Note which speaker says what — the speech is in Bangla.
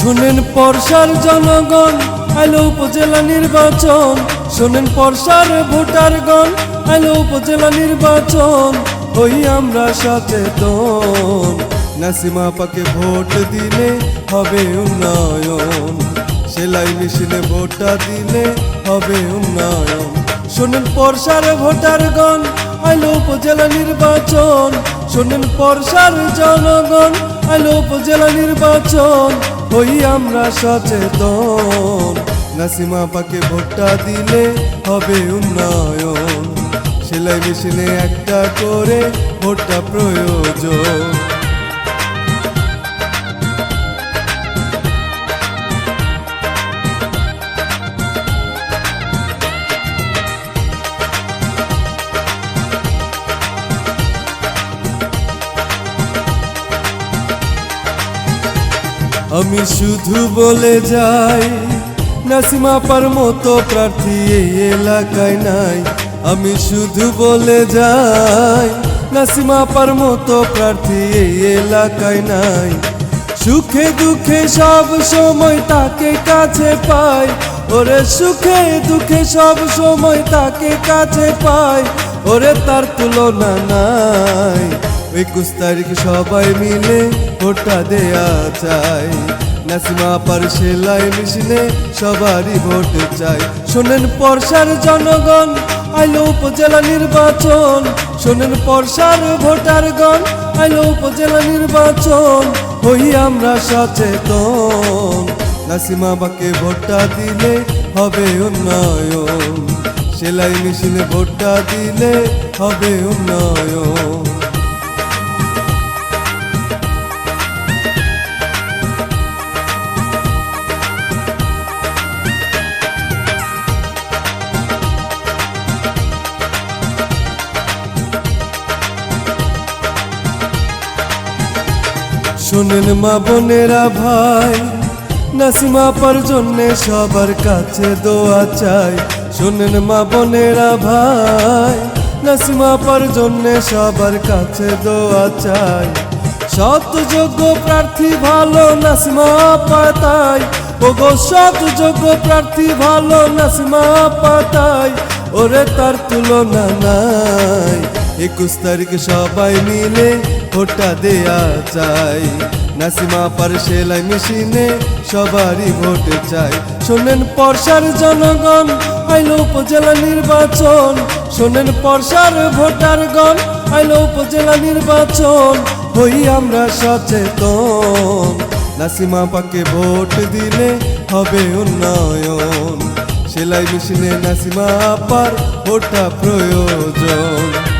Speaker 1: শুনেন পরশার জনগণ, আইলো উপজেলা নির্বাচন। শুনেন পরশার ভোটারগণ, আইলো উপজেলা নির্বাচন। হই আমরা সচেতন নাসিমা পাকে ভোট দিলে হবে উন্নয়ন। সেলাই মেশিনে ভোটটা দিলে হবে উন্নয়ন। শোনেন পরশার ভোটারগণ, আইলো উপজেলা নির্বাচন। শোনেন পরশার জনগণ, আইলো উপজেলা নির্বাচন। হই আমরা সচেতন। নাসিমা পাকে ভোটটা দিলে হবে উন্নয়ন। সেলাই মেশিনে একটা করে ভোটটা প্রয়োজন। আমি শুধু বলে যাই, নাসিমা পার মতো প্রার্থী এই এলাকায় নাই। আমি শুধু বলে যাই, নাসিমা পার মতো প্রার্থী এই এলাকায় নাই। সুখে দুঃখে সব সময় তাকে কাছে পাই। ওরে সুখে দুঃখে সব সময় তাকে কাছে পাই। ওরে তার তুলনা নাই। একুশ তারিখ সবাই মিলে ভোটটা দেয়া চাই। নাসিমা পার সেলাই মেশিনে সবারই ভোট চাই। শোনেন পরশার জনগণ, আইলো উপজেলা নির্বাচন। শোনেন পরশার ভোটারগণ, আইলো উপজেলা নির্বাচন। হই আমরা সচেতন। নাসিমা বাকে ভোটটা দিলে হবে উন্নয়ন। সেলাই মেশিনে ভোটটা দিলে হবে উন্নয়ন। শোনেন মা বোনেরা ভাই, নাসিমা পার জন্যে সবার কাছে দোয়া চাই। শোনেন মা বোনেরা ভাই, নাসিমা পার জন্যে সবার কাছে দোয়া চাই। সৎ যোগ্য প্রার্থী ভালো, নাসিমা পাতাই। ওগো সৎ যোগ্য প্রার্থী ভালো, নাসিমা পাতাই। ওরে তার তুলনা নাই। একুশ তারিখ সবাই মিলে ভোটটা দেয়া চাই। নাসিমা পার সেলাই মেশিনে সবারই ভোট চাই। শোনেন পরশার জনগণ, আইলো উপজেলা নির্বাচন। শোনেন পরশার ভোটারগণ, আইলো উপজেলা নির্বাচন। হই আমরা সচেতন। নাসিমা পাকে ভোট দিলে হবে উন্নয়ন। সেলাই মেশিনে নাসিমা পার ভোটটা প্রয়োজন।